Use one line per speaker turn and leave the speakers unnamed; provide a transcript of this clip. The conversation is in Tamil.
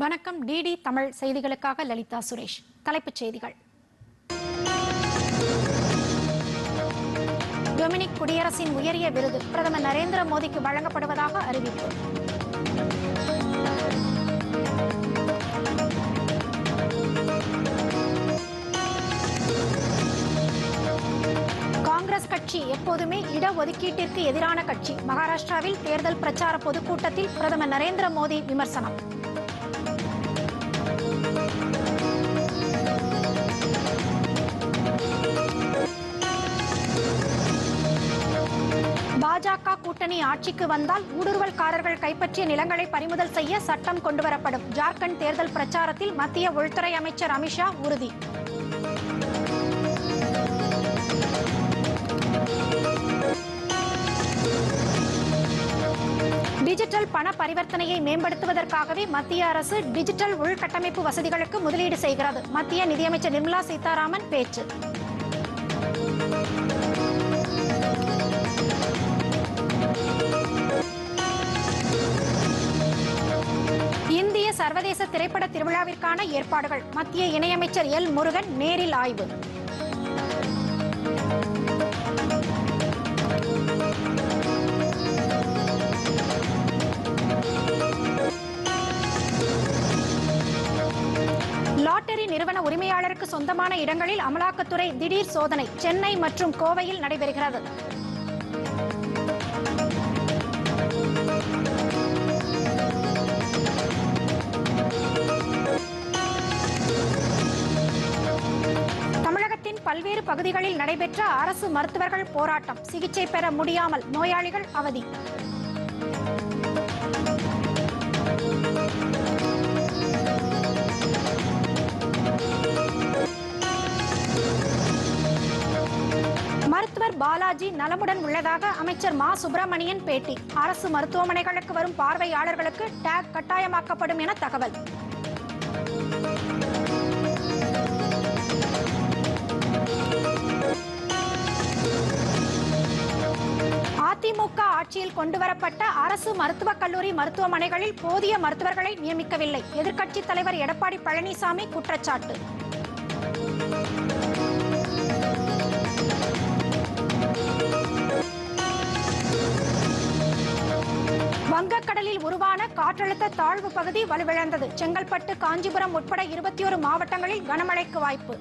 வணக்கம். டிடி தமிழ் செய்திகளுக்காக லலிதா சுரேஷ். தலைப்புச் செய்திகள். டொமினிக் குடியரசின் உயரிய விருது பிரதமர் நரேந்திர மோடிக்கு வழங்கப்படுவதாக அறிவிப்பு. காங்கிரஸ் கட்சி எப்போதுமே இடஒதுக்கீட்டிற்கு எதிரான கட்சி. மகாராஷ்டிராவில் தேர்தல் பிரச்சார பொதுக்கூட்டத்தில் பிரதமர் நரேந்திர மோடி விமர்சனம். பாஜக கூட்டணி ஆட்சிக்கு வந்தால் ஊடுருவல்காரர்கள் கைப்பற்றிய நிலங்களை பறிமுதல் செய்ய சட்டம் கொண்டுவரப்படும். ஜார்க்கண்ட் தேர்தல் பிரச்சாரத்தில் மத்திய உள்துறை அமைச்சர் அமித்ஷா உறுதி. டிஜிட்டல் பண பரிவர்த்தனையை மேம்படுத்துவதற்காகவே மத்திய அரசு டிஜிட்டல் உள்கட்டமைப்பு வசதிகளுக்கு முதலீடு செய்கிறது. மத்திய நிதியமைச்சர் நிர்மலா சீதாராமன் பேச்சு. இந்திய சர்வதேச திரைப்பட திருவிழாவிற்கான ஏற்பாடுகள். மத்திய இணையமைச்சர் எல் முருகன் நேரில் ஆய்வு. உரிமையாளருக்கு சொந்தமான இடங்களில் அமலாக்கத்துறை திடீர் சோதனை. சென்னை மற்றும் கோவையில் நடைபெறுகிறது. தமிழகத்தின் பல்வேறு பகுதிகளில் நடைபெற்ற அரசு மருத்துவர்கள் போராட்டம். சிகிச்சை பெற முடியாமல் நோயாளிகள் அவதி. மருத்துவர் பாலாஜி நலமுடன் உள்ளதாக அமைச்சர் மா. சுப்பிரமணியன் பேட்டி. அரசு மருத்துவமனைகளுக்கு வரும் பார்வையாளர்களுக்கு டேக் கட்டாயமாக்கப்படும் என தகவல். அதிமுக ஆட்சியில் கொண்டுவரப்பட்ட அரசு மருத்துவக் கல்லூரி மருத்துவமனைகளில் போதிய மருத்துவர்களை நியமிக்கவில்லை. எதிர்க்கட்சித் தலைவர் எடப்பாடி பழனிசாமி குற்றச்சாட்டு. வங்கக்கடலில் உருவான காற்றழுத்த தாழ்வு பகுதி வலுவிழந்தது. செங்கல்பட்டு காஞ்சிபுரம் உட்பட இருபத்தி ஒரு மாவட்டங்களில் கனமழைக்கு வாய்ப்பு.